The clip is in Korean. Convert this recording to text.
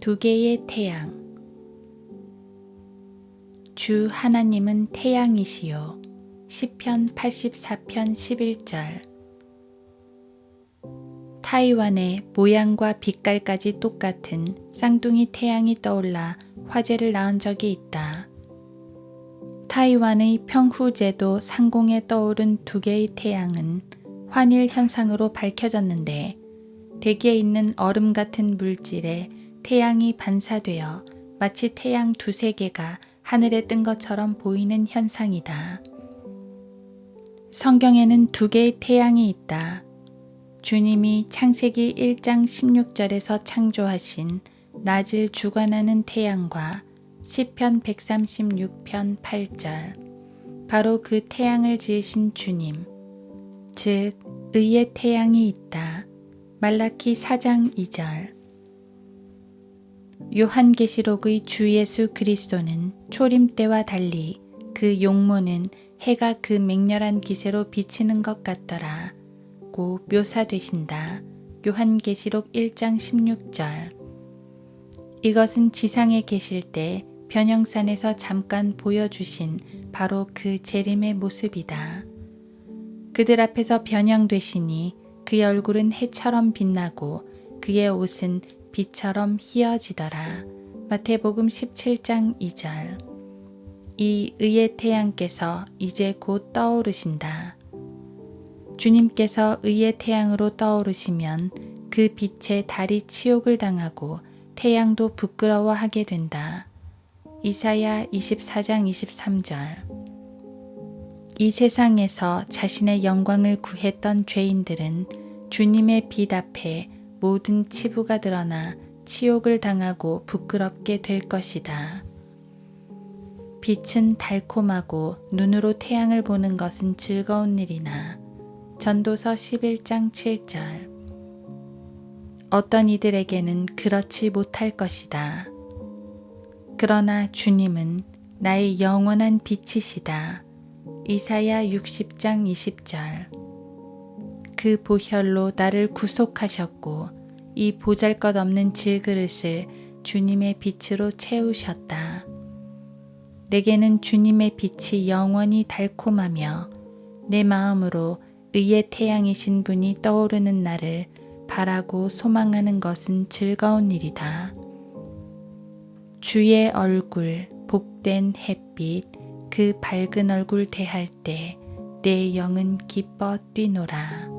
두 개의 태양. 주 하나님은 태양이시요. 시편 84편 11절. 타이완의 모양과 빛깔까지 똑같은 쌍둥이 태양이 떠올라 화제를 낳은 적이 있다. 타이완의 평후제도 상공에 떠오른 두 개의 태양은 환일 현상으로 밝혀졌는데 대기에 있는 얼음 같은 물질에 태양이 반사되어 마치 태양 두세 개가 하늘에 뜬 것처럼 보이는 현상이다. 성경에는 두 개의 태양이 있다. 주님이 창세기 1장 16절에서 창조하신 낮을 주관하는 태양과 시편 136편 8절 바로 그 태양을 지으신 주님 즉 의의 태양이 있다. 말라키 4장 2절 요한계시록의 주 예수 그리스도는 초림 때와 달리 그 용모는 해가 그 맹렬한 기세로 비치는 것 같더라. 고 묘사되신다. 요한계시록 1장 16절 이것은 지상에 계실 때 변형산에서 잠깐 보여주신 바로 그 재림의 모습이다. 그들 앞에서 변형되시니 그의 얼굴은 해처럼 빛나고 그의 옷은 빛처럼 희어지더라. 마태복음 17장 2절 이 의의 태양께서 이제 곧 떠오르신다. 주님께서 의의 태양으로 떠오르시면 그 빛에 달이 치욕을 당하고 태양도 부끄러워하게 된다. 이사야 24장 23절 이 세상에서 자신의 영광을 구했던 죄인들은 주님의 빛 앞에 모든 치부가 드러나 치욕을 당하고 부끄럽게 될 것이다. 빛은 달콤하고 눈으로 태양을 보는 것은 즐거운 일이나 전도서 11장 7절 어떤 이들에게는 그렇지 못할 것이다. 그러나 주님은 나의 영원한 빛이시다. 이사야 60장 20절 그 보혈로 나를 구속하셨고 이 보잘것없는 질그릇을 주님의 빛으로 채우셨다. 내게는 주님의 빛이 영원히 달콤하며 내 마음으로 의의 태양이신 분이 떠오르는 날을 바라고 소망하는 것은 즐거운 일이다. 주의 얼굴, 복된 햇빛, 그 밝은 얼굴 대할 때 내 영은 기뻐 뛰노라.